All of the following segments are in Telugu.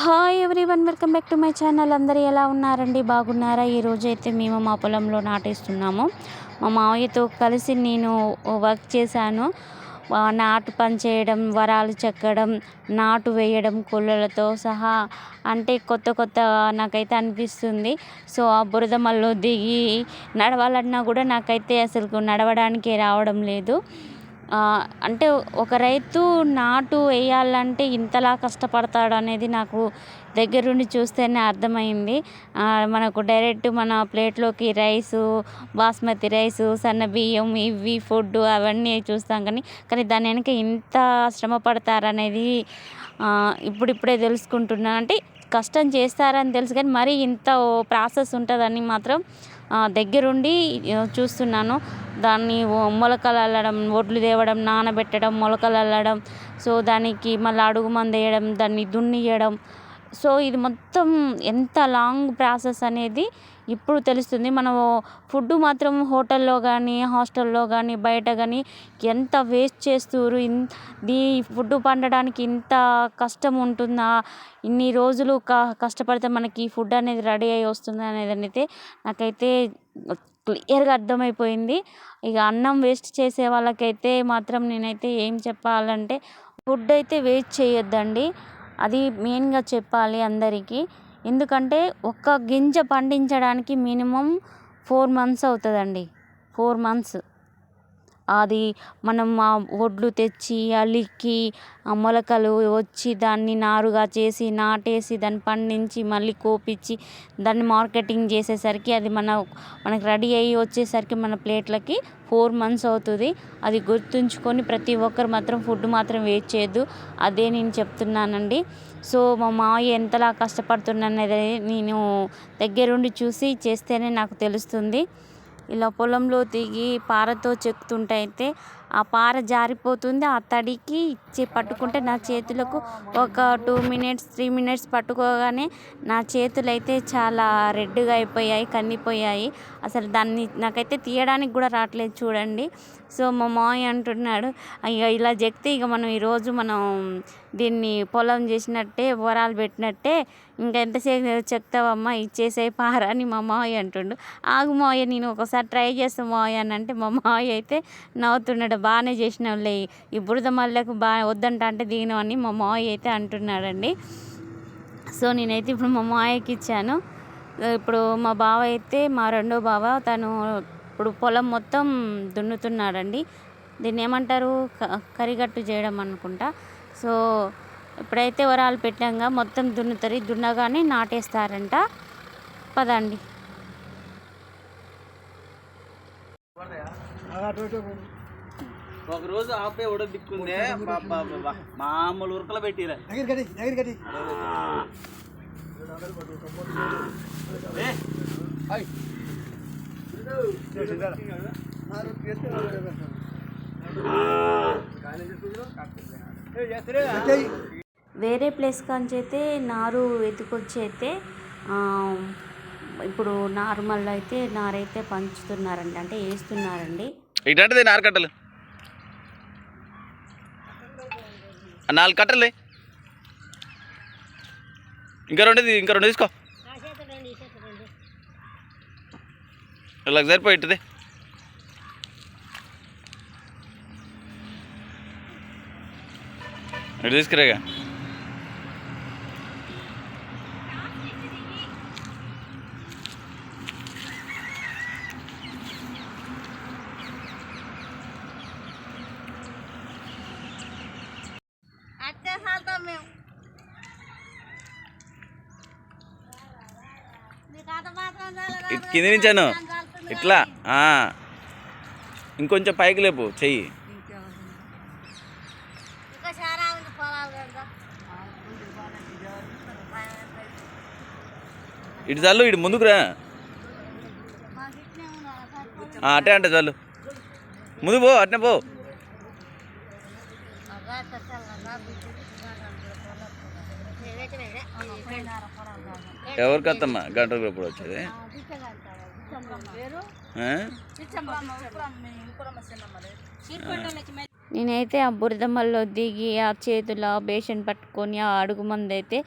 Hi everyone welcome back to my channel అందరూ ఎలా ఉన్నారండి? బాగున్నారా? ఈరోజు అయితే మేము మా పొలంలో నాటేస్తున్నాము. మా మావయ్యతో కలిసి నేను వర్క్ చేశాను. నాటు పని చేయడం వరాలు చెక్కడం నాటు వేయడం కొల్లలతో సహా అంటే కొత్త కొత్త నాకైతే అనిపిస్తుంది. సో ఆ బురద మల్లో దిగి నడవాలన్నా కూడా నాకైతే అసలు నడవడానికి రావడం లేదు. అంటే ఒక రైతు నాటు వేయాలంటే ఇంతలా కష్టపడతాడు అనేది నాకు దగ్గరుండి చూస్తేనే అర్థమైంది. మనకు డైరెక్ట్ మన ప్లేట్లోకి రైసు బాస్మతి రైసు సన్న బియ్యం ఇవి ఫుడ్ అవన్నీ చూస్తాం కానీ కానీ దాని వెనక ఇంత శ్రమ పడతారనేది ఇప్పుడిప్పుడే తెలుసుకుంటున్నాను అంటే కష్టం చేస్తారని తెలుసు కానీ మరీ ఇంత ప్రాసెస్ ఉంటుందని మాత్రం దగ్గరుండి చూస్తున్నాను. దాన్ని మొలకలు అల్లడం ఒడ్లు తేవడం నానబెట్టడం మొలకలు అల్లడం సో దానికి మళ్ళీ అడుగు మందు వేయడం దాన్ని దున్నియడం సో ఇది మొత్తం ఎంత లాంగ్ ప్రాసెస్ అనేది ఇప్పుడు తెలుస్తుంది మనము ఫుడ్ మాత్రం హోటల్లో కానీ హాస్టల్లో కానీ బయట కానీ ఎంత వేస్ట్ చేస్తున్నారు ఇన్ దీ ఫుడ్ పండడానికి ఇంత కష్టం ఉంటుందా? ఇన్ని రోజులు క కష్టపడితే మనకి ఈ ఫుడ్ అనేది రెడీ అయ్యి వస్తుంది అనేది అయితే నాకైతే క్లియర్గా అర్థమైపోయింది. ఇక అన్నం వేస్ట్ చేసే వాళ్ళకైతే మాత్రం నేనైతే ఏం చెప్పాలంటే ఫుడ్ అయితే వేస్ట్ చేయొద్దండి. అది మెయిన్గా చెప్పాలి అందరికీ. ఎందుకంటే ఒక్క గింజ పండించడానికి మినిమం ఫోర్ మంత్స్ అవుతుందండి. Four months. అది మనం ఆ ఒడ్లు తెచ్చి అలికి ఆ మొలకలు వచ్చి దాన్ని నారుగా చేసి నాటేసి దాన్ని పండించి మళ్ళీ కోపించి దాన్ని మార్కెటింగ్ చేసేసరికి అది మన మనకి రెడీ అయ్యి వచ్చేసరికి మన ప్లేట్లకి ఫోర్ మంత్స్ అవుతుంది. అది గుర్తుంచుకొని ప్రతి ఒక్కరు మాత్రం ఫుడ్ మాత్రం వేస్ట్ చేయొద్దు. అదే నేను చెప్తున్నానండి. సో మా మావయ్య ఎంతలా కష్టపడుతున్నది నేను దగ్గరుండి చూసి చేస్తేనే నాకు తెలుస్తుంది. ఇలా పొలంలో దిగి పారతో చెక్కుతుంటే అయితే ఆ పార జారిపోతుంది. ఆ తడికి ఇచ్చి పట్టుకుంటే నా చేతులకు ఒక టూ మినిట్స్ త్రీ మినిట్స్ పట్టుకోగానే నా చేతులు అయితే చాలా రెడ్గా అయిపోయాయి కందిపోయాయి అసలు దాన్ని నాకైతే తీయడానికి కూడా రావట్లేదు చూడండి. సో మా మావయ్య అంటున్నాడు ఇక ఇలా చెక్తే ఇక మనం ఈరోజు మనం దీన్ని పొలం చేసినట్టే వరాలు పెట్టినట్టే ఇంకా ఎంతసేపు చెప్తావమ్మా ఇచ్చేసే పార అని మా మావయ్య అంటుండు. ఆగు మావయ్య నేను ఒకసారి ట్రై చేస్తాను మావయ్య అని అంటే మా మావయ్య అయితే నవ్వుతున్నాడు. బాగానే చేసినావులే ఈ బురద మల్లెకు బాగా వద్దంట అంటే దిగినావు అని మా మావయ్య అయితే అంటున్నాడండి. సో నేనైతే ఇప్పుడు మా మావయ్యకి ఇచ్చాను. ఇప్పుడు మా బావ అయితే మా రెండో బావ తను ఇప్పుడు పొలం మొత్తం దున్నుతున్నాడండి. దీన్ని ఏమంటారు? క- కరిగట్టు చేయడం అనుకుంటా. సో ఇప్పుడైతే వరాలు పెట్టాక మొత్తం దున్నుతారు దున్నగానే నాటేస్తారంట. పదండి. ఒక రోజు ఆపే ఉడ దిక్కుందే మామూలు ఉరకలు పెట్టిరా. దగ్గర వేరే ప్లేస్ కాంచి అయితే నారు ఎత్తుకొచ్చి అయితే ఆ, ఇప్పుడు నార్మల్ అయితే నారైతే పంచుతున్నారండి అంటే వేస్తున్నారండి. ఇటంటిది నారు కట్టలు. ఆ నాలుగు కట్టలే. ఇంకా రెండు ఇంకా రెండు తీసుకో. ఇలా సరిపోయి ఇటు తీసుకురాగా కింది నుంచాను ఇట్లా. ఆ. ఇంకొంచెం పైకి లేపు. చెయ్యి. ఇటు చాలు ఇటు ముందుకు రా అటే అంటే చాలు ముందు పో అట్నే పో ఎవరికి వద్దమ్మా గంట ఎప్పుడు వచ్చేది? నేనైతే ఆ బురదమల్లో దిగి ఆ చేతుల బేషన్ పట్టుకొని ఆ అడుగు మంది అయితే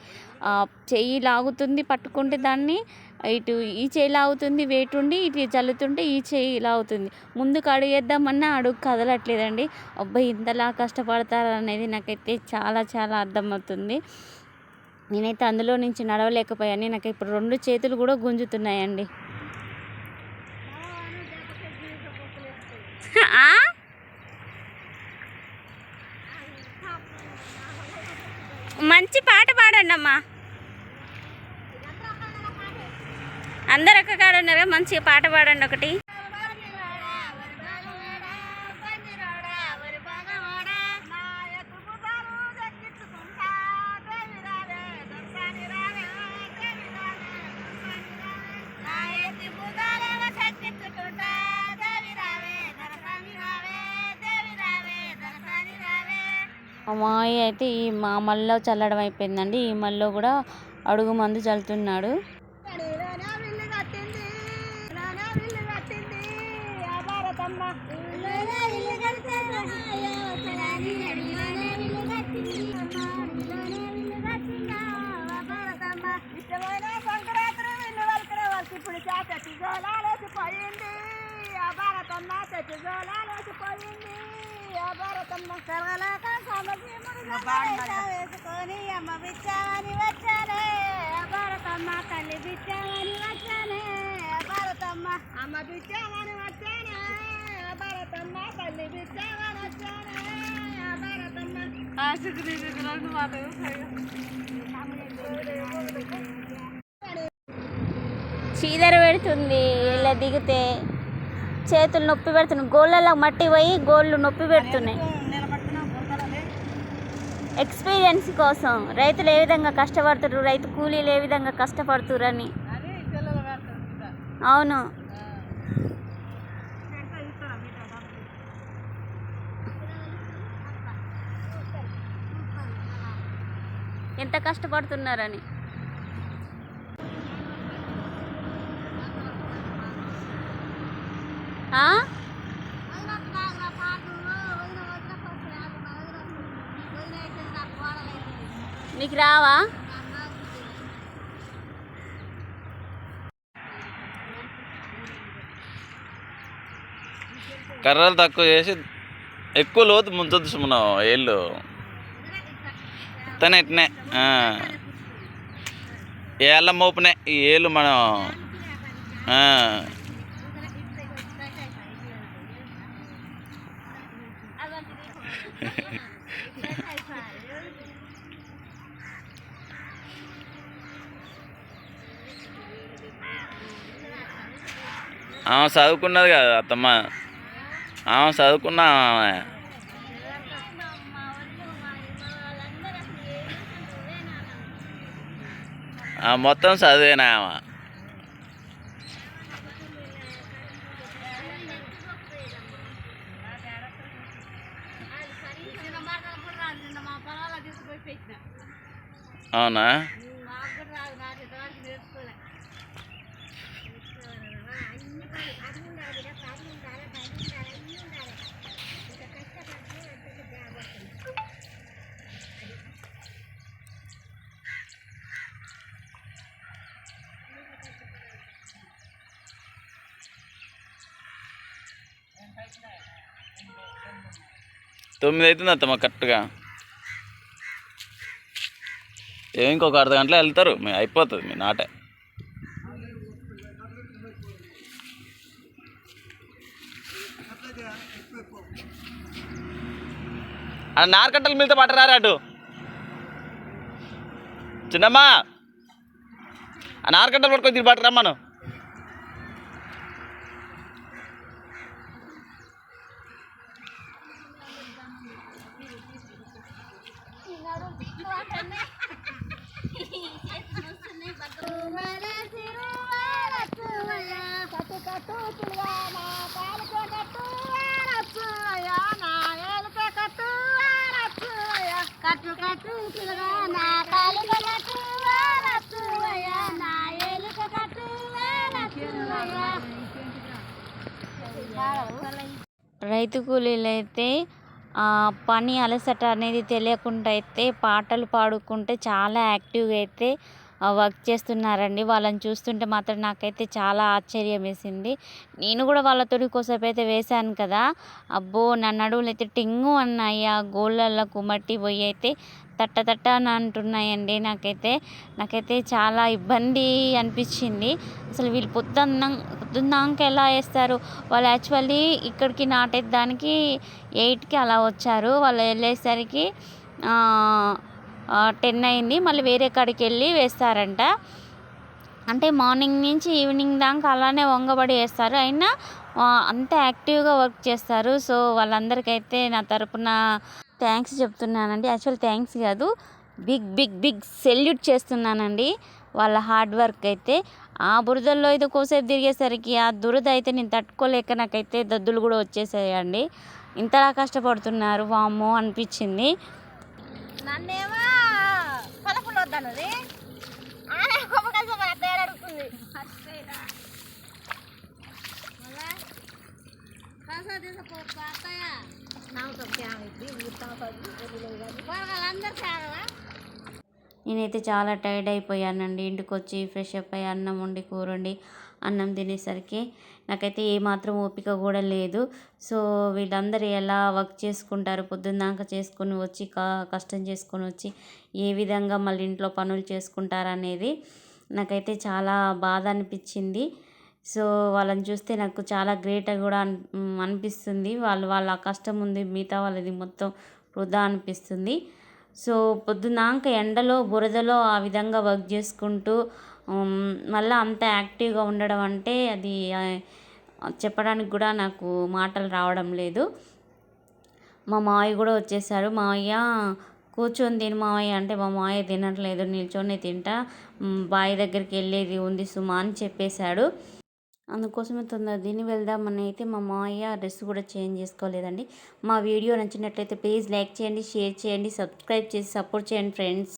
ఆ చెయ్యి లాగుతుంది పట్టుకుంటే దాన్ని. ఇటు ఈ చెయ్యి లాగుతుంది వెయిట్ ఉండి ఇటు చల్లుతుంటే ఈ చెయ్యి లాగుతుంది. ముందుకు అడుగు వేద్దామన్నా అడుగు కదలట్లేదండి. అబ్బాయి ఇంతలా కష్టపడతారు అనేది నాకైతే చాలా చాలా అర్థమవుతుంది. నేనైతే అందులో నుంచి నడవలేకపోయాను. నాకు ఇప్పుడు రెండు చేతులు కూడా గుంజుతున్నాయండి ఆ? మంచి పాట పాడండి అమ్మా అందరు ఒక్క కాడ ఉన్నారు మంచిగా పాట పాడండి ఒకటి. మా అయితే ఈ మా మల్లో చల్లడం అయిపోయిందండి. ఈ మల్లో కూడా అడుగు మందు చల్లుతున్నాడు. ఇప్పుడు చాచటి జోలాలేసిపోయింది ఆ భారతమ్మ చెట్టు జోలాలోకి పోయింది భారతమ్మ కరగలేక సమసీముడు వేసుకొని అమ్మ బిచ్చామని వచ్చానే. భారతమ్మ తల్లి బిచ్చామని వచ్చానే. భారతమ్మ అమ్మ బిచ్చామని వచ్చానే. భారతమ్మ తల్లి బిచ్చామని వచ్చానే. భారతమ్మ. ఆశకు రెండు చీదర పెడుతుంది ఇలా దిగితే. చేతులు నొప్పి పెడుతున్నాయి. గోళ్ళలో మట్టి పోయి గోళ్ళు నొప్పి పెడుతున్నాయి. ఎక్స్పీరియన్స్ కోసం రైతులు ఏ విధంగా కష్టపడుతున్నారు రైతు కూలీలు ఏ విధంగా కష్టపడుతురని అవును. ఎంత కష్టపడుతున్నారని. మీకు రావా? కర్రలు తక్కువ చేసి ఎక్కువ లోతు ముంచొద్దు మనం ఏళ్ళు. తన ఎట్నే ఆ. ఏళ్ళ మోపునే ఈ ఏళ్ళు మనం ఆ. ఆమె చదువుకున్నది కదా అత్తమ్మ ఆమె చదువుకున్న ఆమె ఆ మొత్తం చదివేనా ఆమె అవునా మాకు కూడా రాదు నాకు ఇంతవరకు నేర్చుకోలే తొమ్మిది అవుతుంది అత్తమ్మ కరెక్ట్గా. ఏ ఇంకొక అర్ధ గంటలో వెళ్తారు. మీ అయిపోతుంది మీ నాటే. ఆ నారకట్టలు మీతో పట్టరారా అటు? చిన్నమ్మా! ఆ నారకట్టలు పట్టుకొని తిరిగి పట్టరమ్మను కట్టు రైతు కూలీలు అయితే పని అలసట అనేది తెలియకుండా అయితే పాటలు పాడుకుంటే చాలా యాక్టివ్గా అయితే వర్క్ చేస్తున్నారండి. వాళ్ళని చూస్తుంటే మాత్రం నాకైతే చాలా ఆశ్చర్యం వేసింది నేను కూడా వాళ్ళతో కోసేపు అయితే వేశాను కదా. అబ్బో నా నడువులు అయితే టింగు అన్నాయి. ఆ గోళ్ళల్లో కుమట్టి పోయి అయితే తట్ట తట్ట అని అంటున్నాయండి నాకైతే. నాకైతే చాలా ఇబ్బంది అనిపించింది. అసలు వీళ్ళు పొద్దున్న పొద్దున్నాక ఎలా వేస్తారు? వాళ్ళు యాక్చువల్లీ ఇక్కడికి నాటేదానికి ఎయిట్కి అలా వచ్చారు. వాళ్ళు వెళ్ళేసరికి టెన్ అయింది. మళ్ళీ వేరే కాడికి వెళ్ళి వేస్తారంట. అంటే మార్నింగ్ నుంచి ఈవినింగ్ దాకా అలానే వంగబడి వేస్తారు. అయినా అంత యాక్టివ్గా వర్క్ చేస్తారు. సో వాళ్ళందరికైతే నా తరపున థ్యాంక్స్ చెప్తున్నానండి. యాక్చువల్ థ్యాంక్స్ కాదు బిగ్ బిగ్ బిగ్ సెల్యూట్ చేస్తున్నానండి వాళ్ళ హార్డ్ వర్క్ అయితే. ఆ బురదల్లో ఇది కోసేపు తిరిగేసరికి ఆ దురద అయితే నేను తట్టుకోలేక నాకైతే దద్దులు కూడా వచ్చేసాయండి. ఇంతలా కష్టపడుతున్నారు వామ్మో అనిపించింది. నన్నేమో పలపులు వద్దన్నది. ఆమె కొమ్మకాయ మన పేరు అడుగుతుంది. నేనైతే చాలా టైర్డ్ అయిపోయానండి. ఇంటికి వచ్చి ఫ్రెష్ అప్ అయ్యి అన్నం వండి కూర వండి అన్నం తినేసరికి నాకైతే ఏమాత్రం ఓపిక కూడా లేదు. సో వీళ్ళందరూ ఎలా వర్క్ చేసుకుంటారు పొద్దున్నాక చేసుకొని వచ్చి క- కష్టం చేసుకొని వచ్చి ఏ విధంగా మళ్ళీ ఇంట్లో పనులు చేసుకుంటారు అనేది నాకైతే చాలా బాధ అనిపించింది. సో వాళ్ళని చూస్తే నాకు చాలా గ్రేట్ కూడా అనిపిస్తుంది. వాళ్ళు వాళ్ళ కష్టం ఉంది మిగతా వాళ్ళది మొత్తం వృధా అనిపిస్తుంది. సో పొద్దున్నాక ఎండలో బురదలో ఆ విధంగా వర్క్ చేసుకుంటూ మళ్ళీ అంత యాక్టివ్గా ఉండడం అంటే అది చెప్పడానికి కూడా నాకు మాటలు రావడం లేదు. మా మావయ్య కూడా వచ్చేసారు. మావయ్య కూర్చొని తిని మావయ్య అంటే మా మావయ్య తినట్లేదు నిల్చొని తింటా. బావి దగ్గరికి వెళ్ళేది ఉంది సుమా అని చెప్పేశాడు. అందుకోసమే తొందర దీన్ని వెళ్దామని అయితే మా మావయ్య డ్రెస్ కూడా చేంజ్ చేసుకోలేదండి. మా వీడియో నచ్చినట్లయితే ప్లీజ్ లైక్ చేయండి షేర్ చేయండి సబ్స్క్రైబ్ చేసి సపోర్ట్ చేయండి ఫ్రెండ్స్.